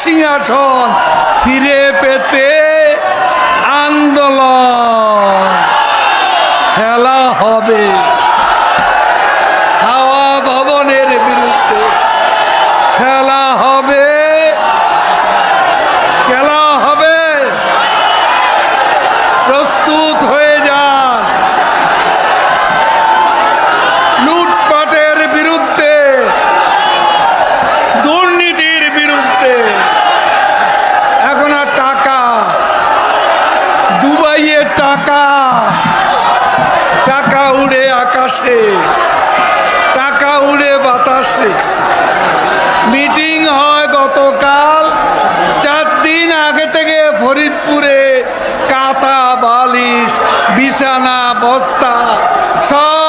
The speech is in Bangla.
সিংহাসন ফিরে পেতে আন্দোলন। খেলা হবে। দুবাইয়ের টাকা। টাকা উড়ে আকাশে, টাকা উড়ে বাতাসে। মিটিং হয় গতকাল, চার দিন আগে থেকে ফরিদপুরে কাতা বালিশ, বিছানা, বস্তা, সব